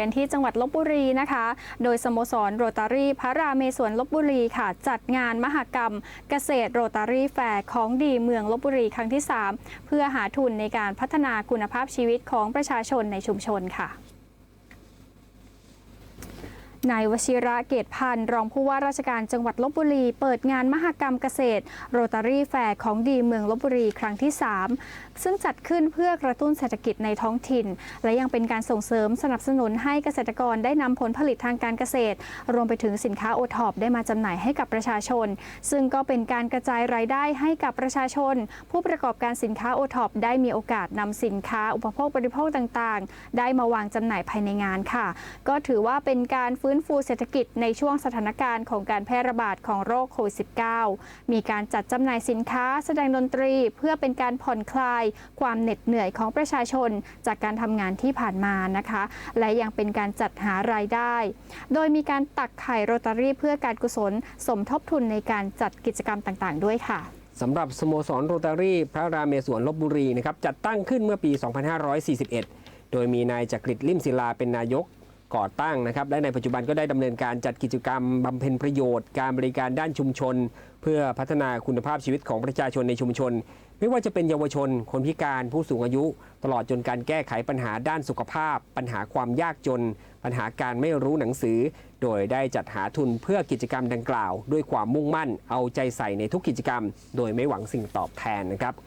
กันที่จังหวัดลบบุรีนะคะ โดยสโมสรโรตารี่พระรามเมศวนลบบุรีค่ะ จัดงานมหกรรม เกษตรโรตารี่แฟร์ของดีเมืองลบบุรีครั้งที่ 3 เพื่อหาทุนในการพัฒนาคุณภาพชีวิตของประชาชนในชุมชนค่ะ นายวชิระเกตพันธ์รองผู้ว่าราชการจังหวัดลบบุรี เปิดงานมหกรรมเกษตร โรตารี่แฟร์ของดีเมืองลบบุรีครั้งที่ 3 ซึ่งจัดขึ้นเพื่อกระตุ้นเศรษฐกิจในท้องถิ่น และยังเป็นการส่งเสริมสนับสนุนให้เกษตรกรได้นำผลผลิตทางการเกษตร รวมไปถึงสินค้าโอท็อปได้มาจำหน่ายให้กับประชาชน ซึ่งก็เป็นการกระจายรายได้ให้กับประชาชน ผู้ประกอบการสินค้าโอท็อปได้มีโอกาสนำสินค้าอุปโภคบริโภคต่างๆ ได้มาวางจำหน่ายภายในงานค่ะ ก็ถือว่าเป็นการฟื้นฟูเศรษฐกิจในช่วงสถานการณ์ของการแพร่ระบาดของโรคโควิด -19 มีการจัดจำหน่ายสินค้าแสดงดนตรีเพื่อเป็นการผ่อนคลาย ความเหน็ดเหนื่อยของประชาชนจากการทำงานที่ผ่านมานะคะ และยังเป็นการจัดหารายได้ โดยมีการตักไข่โรตารี่เพื่อการกุศล สมทบทุนในการจัดกิจกรรมต่างๆ ด้วยค่ะสำหรับสโมสรโรตารี่พระรามเมศวนลบบุรีนะครับจัดตั้งขึ้นเมื่อปี 2541 โดยมีนายจักริดลิมศิลาเป็นนายก ก่อตั้งนะครับ และในปัจจุบันก็ได้ดำเนินการจัดกิจกรรมบำเพ็ญประโยชน์ การบริการด้านชุมชน เพื่อพัฒนาคุณภาพชีวิตของประชาชนในชุมชน ไม่ว่าจะเป็นเยาวชน คนพิการผู้สูงอายุ ตลอดจนการแก้ไขปัญหาด้านสุขภาพ ปัญหาความยากจน ปัญหาการไม่รู้หนังสือ โดยได้จัดหาทุนเพื่อกิจกรรมดังกล่าว ด้วยความมุ่งมั่นเอาใจใส่ในทุกกิจกรรม โดยไม่หวังสิ่งตอบแทนนะครับ